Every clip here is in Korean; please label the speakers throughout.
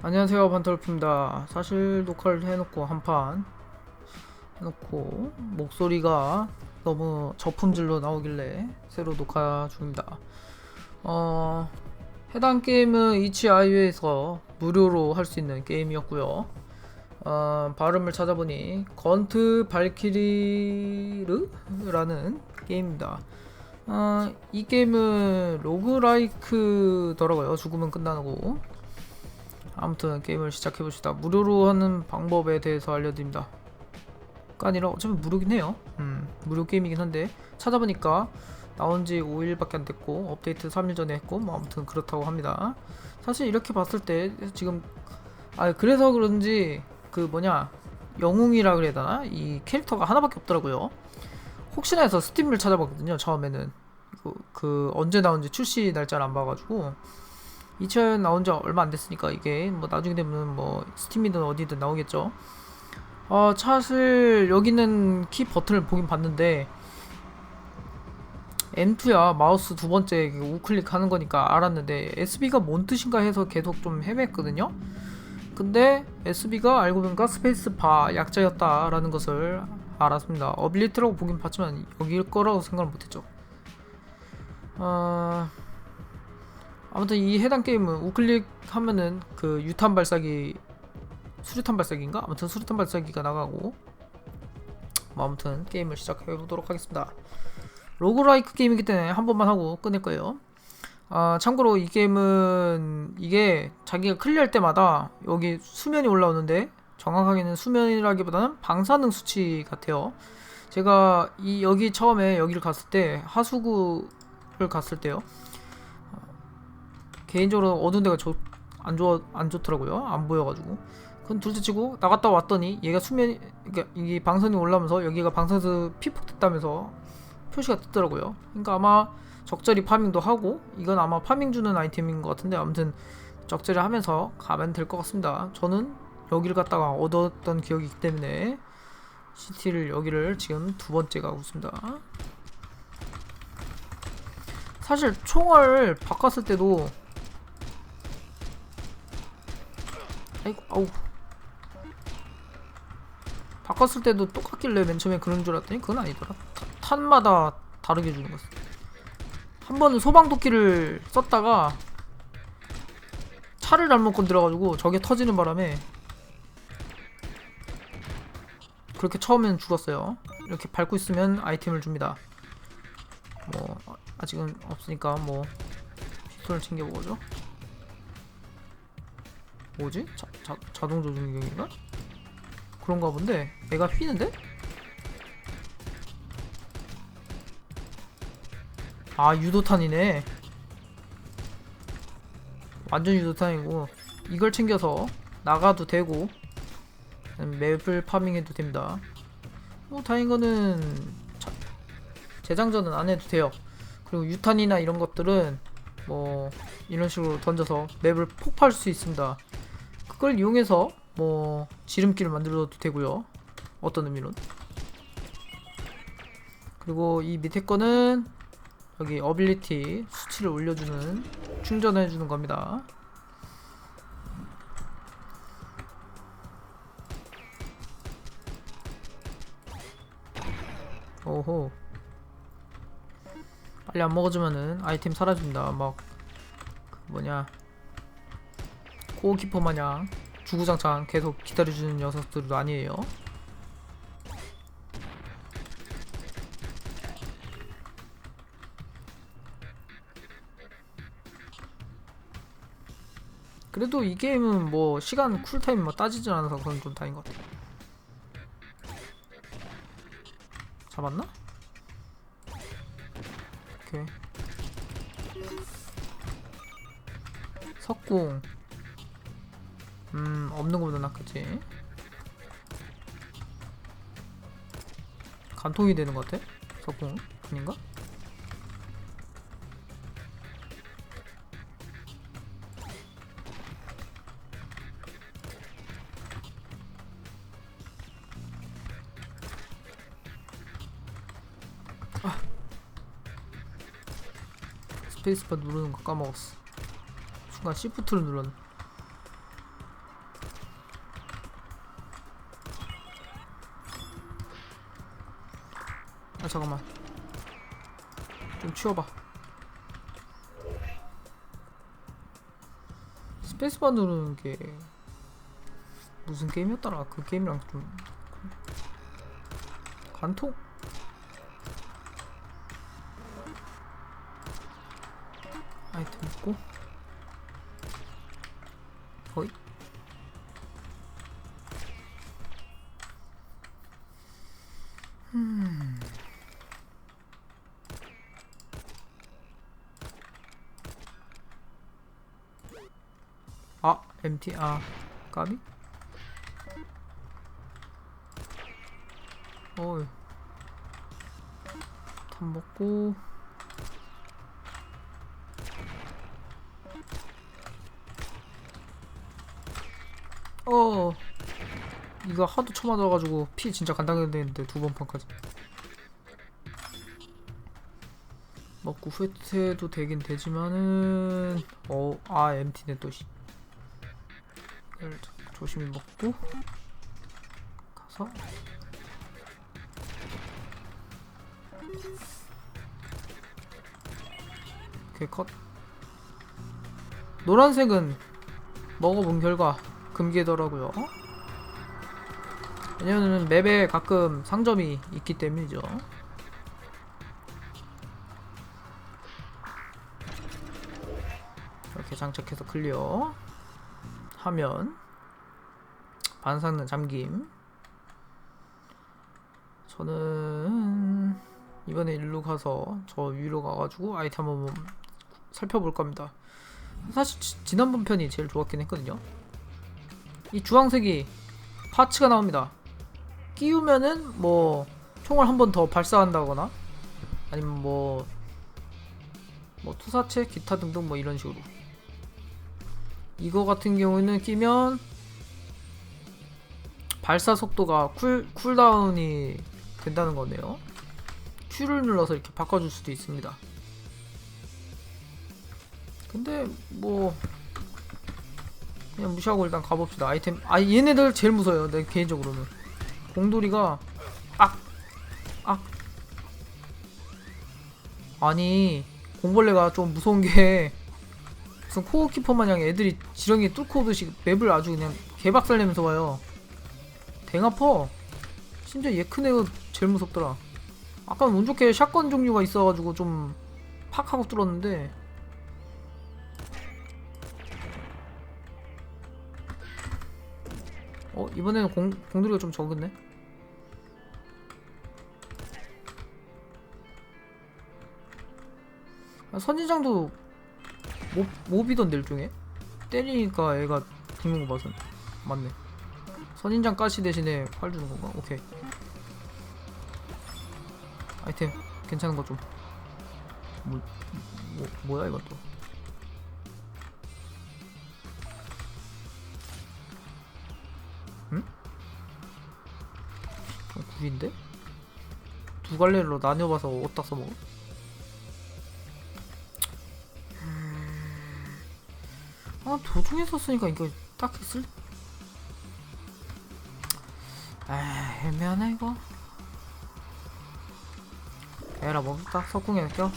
Speaker 1: 안녕하세요 반털프입니다. 사실 녹화를 해놓고 한판 해놓고 목소리가 너무 저품질로 나오길래 새로 녹화 중입니다. 어 해당 게임은 itch.io에서 무료로 할 수 있는 게임이었고요. 어, 발음을 찾아보니 건트 발키리르라는 게임입니다. 어, 이 게임은 로그라이크더라고요. 죽으면 끝나고 아무튼 게임을 시작해봅시다. 무료로 하는 방법에 대해서 알려드립니다. 가 아니라 어차피 무료긴 해요. 음, 무료 게임이긴 한데 찾아보니까 나온 지 5일밖에 안 됐고 업데이트 3일 전에 했고 뭐 아무튼 그렇다고 합니다. 사실 이렇게 봤을 때 지금 아 그래서 그런지 그 뭐냐 영웅이라 그래야 되나 이 캐릭터가 하나밖에 없더라고요. 혹시나 해서 스팀을 찾아봤거든요. 처음에는 그, 그 언제 나온지 출시 날짜를 안 봐가지고 2차 나온 지 얼마 안 됐으니까 이게 뭐 나중에 되면 뭐 스팀이든 어디든 나오겠죠. 어, 사실 여기 있는 키 버튼을 보긴 봤는데 M2야 마우스 두 번째 그 우클릭 하는 거니까 알았는데 SB가 뭔 뜻인가 해서 계속 좀 헤맸거든요. 근데 SB가 알고 보니까 스페이스 바 약자였다라는 것을 알았습니다. 어빌리티라고 보긴 봤지만 여기일 거라고 생각을 못했죠. 어... 아무튼 이 해당 게임은 우클릭 하면은 그 유탄 발사기 수류탄 발사기인가? 아무튼 수류탄 발사기가 나가고 뭐 아무튼 게임을 시작해 보도록 하겠습니다. 로그라이크 게임이기 때문에 한 번만 하고 끝낼 거예요. 아, 참고로 이 게임은 이게 자기가 클리어할 때마다 여기 수면이 올라오는데 정확하게는 수면이라기보다는 방사능 수치 같아요. 제가 이 여기 처음에 여기를 갔을 때 하수구를 갔을 때요. 개인적으로 어두운 데가 좋, 안 좋아 안 좋더라고요. 안 보여가지고. 그건 둘째치고 나갔다 왔더니 얘가 수면 그러니까 이게 방선이 올라오면서 여기가 방선에서 피폭됐다면서 표시가 뜨더라고요. 그러니까 아마 적절히 파밍도 하고 이건 아마 파밍 주는 아이템인 것 같은데 아무튼 적절히 하면서 가면 될 것 같습니다. 저는 여기를 갔다가 얻었던 기억이 있기 때문에 시티를 여기를 지금 두 번째 가고 있습니다. 사실 총을 바꿨을 때도 아이고 아우. 바꿨을 때도 똑같길래 맨 처음에 그런 줄 알았더니 그건 아니더라. 타- 탄마다 다르게 주는 거였어. 한 번은 소방도끼를 썼다가 차를 잘못 건드려가지고 저게 터지는 바람에 그렇게 처음에는 죽었어요. 이렇게 밟고 있으면 아이템을 줍니다. 뭐 아직은 없으니까 뭐 피스톨을 챙겨보죠 뭐지? 자, 자, 자동 조준경인가? 그런가 본데 애가 휘는데? 아 유도탄이네 완전 유도탄이고 이걸 챙겨서 나가도 되고 맵을 파밍해도 됩니다 뭐 다행인 거는 자, 재장전은 안 해도 돼요 그리고 유탄이나 이런 것들은 뭐 이런 식으로 던져서 맵을 폭파할 수 있습니다 그걸 이용해서 뭐 지름길을 만들어도 되고요. 어떤 의미론. 그리고 이 밑에 거는 여기 어빌리티 수치를 올려주는 충전해주는 겁니다. 오호. 빨리 안 먹어주면은 아이템 사라집니다. 막 그 뭐냐 고키퍼 마냥 주구장창 계속 기다려주는 녀석들도 아니에요. 그래도 이 게임은 뭐 시간 쿨타임 뭐 따지진 않아서 그건 좀 다행인 것 같아. 잡았나? 오케이. 석궁. 음 없는 거보다 낫겠지 간통이 되는 것 같아? 석궁 아닌가? 아. 스페이스바 누르는 거 까먹었어 순간 시프트를 눌렀네 아 잠깐만. 좀 치워봐. 스페이스바 누르는 게 무슨 게임이었더라? 그 게임이랑 좀 관통? 아이템 있고 MT 아 까비? 어이 밥 먹고. 어. 이거 하도 쳐맞아가지고 피 진짜 간당히 되는데 두 번 판까지. 먹고 후회해도 되긴 되지만은 어아 MT네 또 씨. 이걸 조심히 먹고 가서. 오케이 컷. 노란색은 먹어본 결과 금괴더라고요. 왜냐면은 맵에 가끔 상점이 있기 때문이죠. 이렇게 장착해서 클리어 하면 반상는 잠김. 저는 이번에 일로 가서 저 위로 가가지고 아이템 한번 살펴볼 겁니다. 사실 지, 지난번 편이 제일 좋았긴 했거든요. 이 주황색이 파츠가 나옵니다. 끼우면은 뭐 총을 한 번 더 발사한다거나 아니면 뭐, 뭐 투사체 기타 등등 뭐 이런 식으로 이거 같은 경우는 끼면 발사 속도가 쿨, 쿨다운이 된다는 거네요. Q를 눌러서 이렇게 바꿔줄 수도 있습니다. 근데 뭐 그냥 무시하고 일단 가봅시다. 아이템 아 얘네들 제일 무서워요. 내 개인적으로는 공돌이가 악! 악! 아니 공벌레가 좀 무서운 게 무슨 코어키퍼 마냥 애들이 지렁이 뚫고 오듯이 맵을 아주 그냥 개박살 내면서 와요. 댕아퍼. 심지어 얘 큰 애가 제일 무섭더라. 아까 운 좋게 샷건 종류가 있어가지고 좀 팍 하고 뚫었는데 어 이번에는 공, 공들이가 좀 적었네 아, 선인장도 모, 모비던데 일종의 때리니까 애가 죽는 거 봐서 맞네 선인장 가시 대신에 활 주는 건가? 오케이 아이템 괜찮은 거좀 뭐, 뭐, 뭐야 이것도 응? 어, 구인데? 두 갈래로 나뉘어봐서 어디다 써먹어? 도중에 썼으니까 이거 딱히 쓸 아, 애매하네 이거. 에라 먹었다. 석궁에 껴.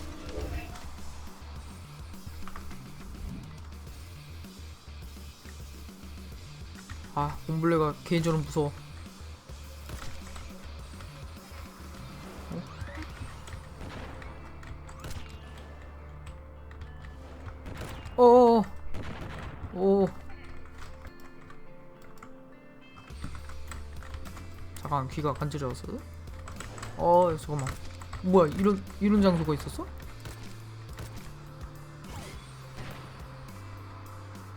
Speaker 1: 아, 공블레가 개인적으로 무서워. 귀가 간지러워서. 어 잠깐만. 뭐야 이런 이런 장소가 있었어?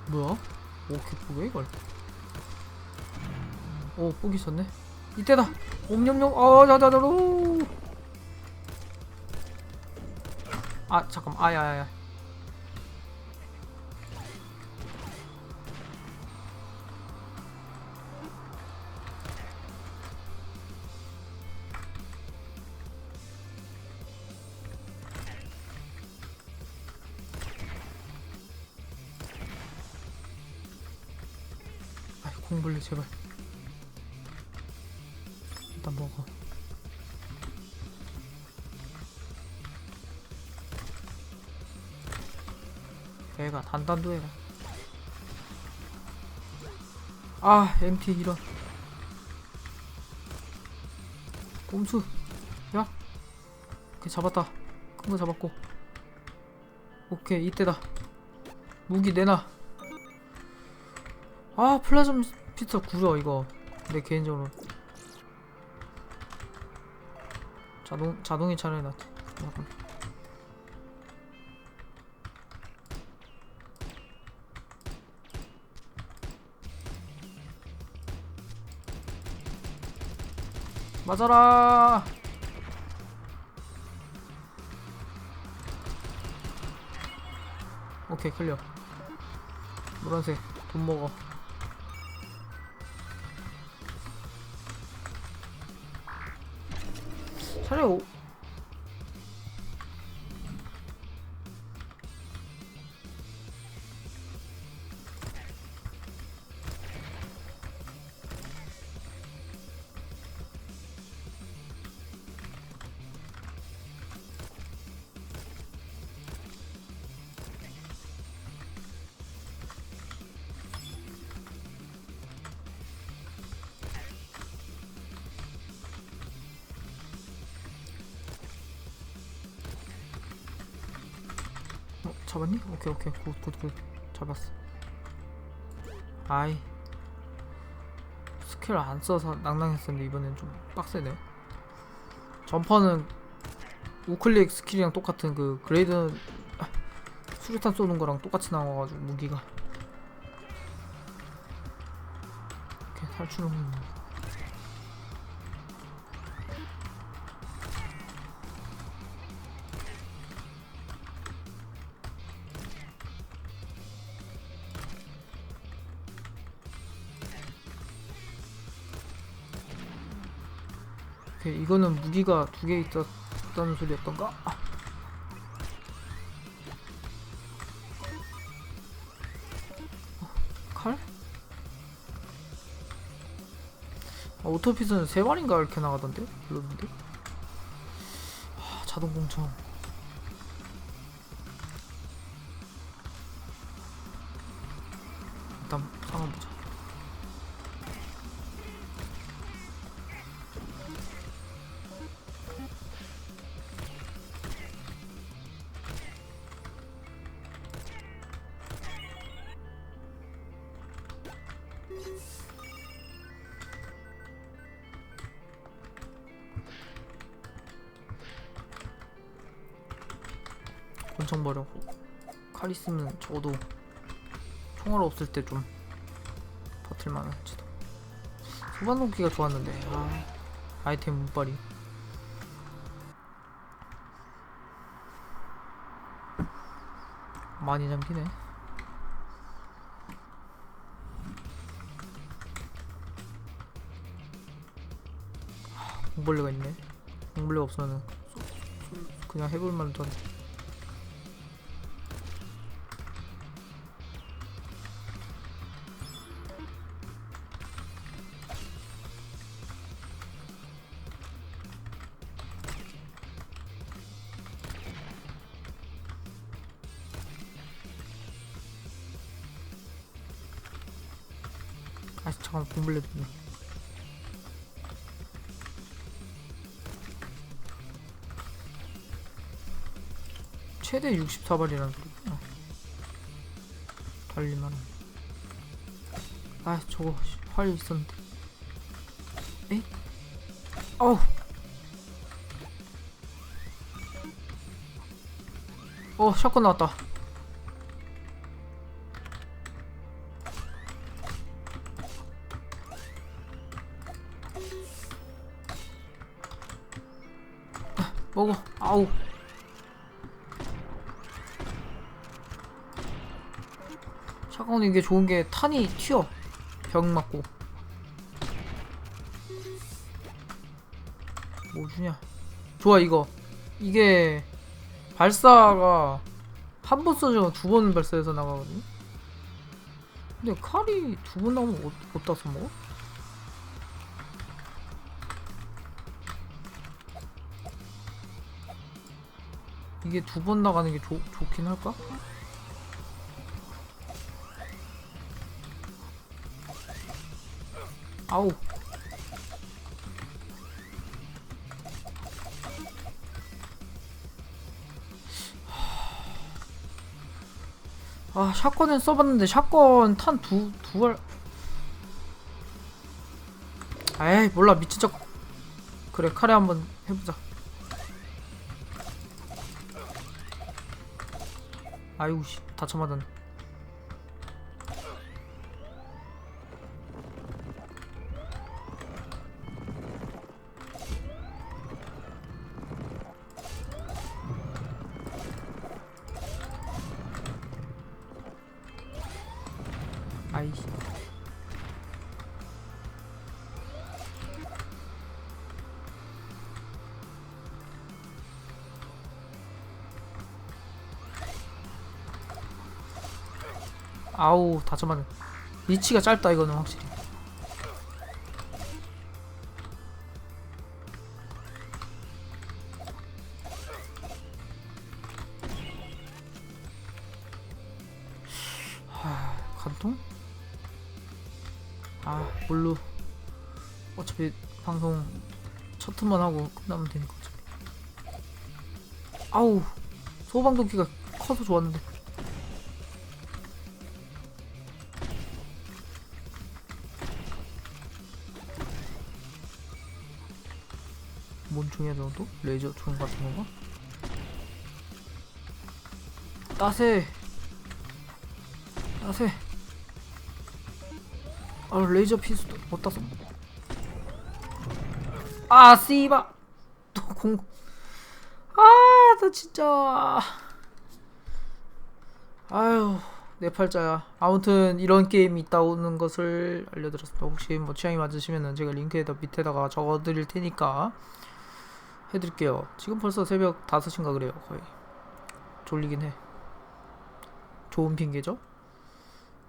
Speaker 1: 뭐야? 오 개뽀개 이걸. 오 뽀기 있었네. 이때다! 옴뇸뇸 어 자자자로 아 잠깐 아야야야 콩블리 제발 일단 먹어. 애가 단단도 애가 아 MT 이런. 꼼수. 야 오케이 잡았다. 큰 거 잡았고. 오케이 이때다. 무기 내놔. 아 플라즘 피터 구려 이거. 내 개인적으로. 자동 자동이 차라리 낫지 잠깐. 맞아라! 오케이 클리어. 노란색 돈 먹어 차 잡았니? 오케이 오케이. 굿굿굿. 잡았어. 아이. 스킬 안 써서 낭낭했었는데 이번엔 좀 빡세네. 전퍼는 우클릭 스킬이랑 똑같은 그 그레이드 아, 수류탄 쏘는 거랑 똑같이 나와가지고 무기가. 이렇게 탈출은 오 이 이거는 무기가 두 개 있었다는 소리였던가? 아. 어, 칼? 아, 오토핏은 세 발인가 이렇게 나가던데? 별로인데? 아, 자동 공청 권총 버려고 칼 있으면 적어도 총알 없을 때 좀 버틸만 할지도. 소반 놓기가 좋았는데 아, 아이템 문빨이 많이 잠기네 공벌레가 있네. 공벌레 쏘- 그냥 해볼 만도 한데 최대 64발이라는 소리구나 달리만 아 저거 씨, 활 있었는데. 에? 어우. 어 샷건 나왔다 샷건은 이게 좋은 게 탄이 튀어. 벽 맞고. 뭐 주냐? 좋아 이거. 이게 발사가 한 번 쏘면 두 번 발사해서 나가거든요? 근데 칼이 두 번 나오면 어, 어디다 써먹어? 이게 두 번 나가는 게 좋, 좋긴 할까? 아우. 아 샷건은 써봤는데 샷건 탄 두 두알 에이 몰라. 미친 척 그래 카레 한번 해보자. 아이고 씨. 다쳐 맞았네 아이 아우 다쳐 맞네. 위치가 짧다 이거는 확실히. 하, 간통? 아 뭘로? 어차피 방송 첫 턴만 하고 끝나면 되니까 어차피 아우 소방도끼가 커서 좋았는데. 뭔 총이야 저것도? 레이저 총 같은 건가? 따세! 따세 아 레이저 피스도 못 따서 아 씨바 또공 아 나 진짜. 아유 내 팔자야. 아무튼 이런 게임이 있다는 것을 알려드렸습니다. 혹시 뭐 취향이 맞으시면은 제가 링크에다 밑에다가 적어드릴 테니까 해드릴게요. 지금 벌써 새벽 5시인가 그래요 거의. 졸리긴 해. 좋은 핑계죠?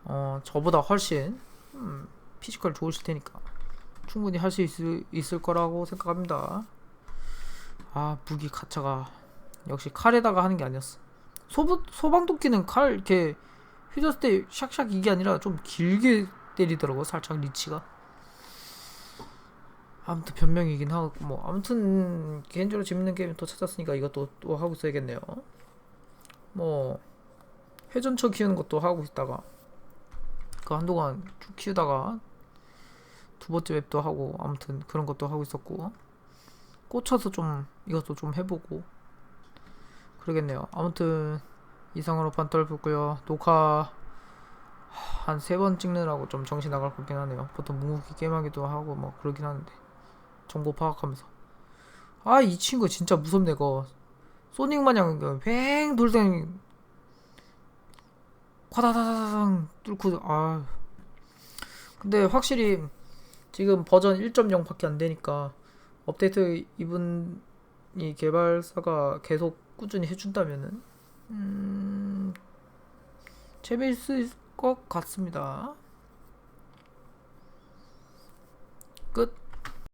Speaker 1: 어 저보다 훨씬 음, 피지컬 좋으실 테니까 충분히 할 수 있을, 거라고 생각합니다. 아 무기 가차가 역시 칼에다가 하는 게 아니었어. 소, 소방도끼는 칼 이렇게 휘졌을 때 샥샥 이게 아니라 좀 길게 때리더라고 살짝 리치가. 아무튼 변명이긴 하고 뭐 아무튼 개인적으로 재밌는 게임 또 찾았으니까 이것도 또 하고 있어야겠네요. 뭐 회전처 키우는 것도 하고 있다가 그 한동안 쭉 키우다가 두 번째 웹도 하고 아무튼 그런 것도 하고 있었고 꽂혀서 좀 이것도 좀 해보고 그러겠네요. 아무튼 이상으로 반떨고요. 녹화 한 세 번 찍느라고 좀 정신 나갈 것 같긴 하네요. 보통 묵묵히 게임하기도 하고 뭐 그러긴 하는데 정보 파악하면서. 아 이 친구 진짜 무섭네 거. 소닉 마냥 그뱅 돌다니 과다다다당 뚫고 아. 근데 확실히 지금 버전 1.0밖에 안 되니까 업데이트 이분이 개발사가 계속 꾸준히 해준다면은 음 재미있을 것 같습니다. 끝.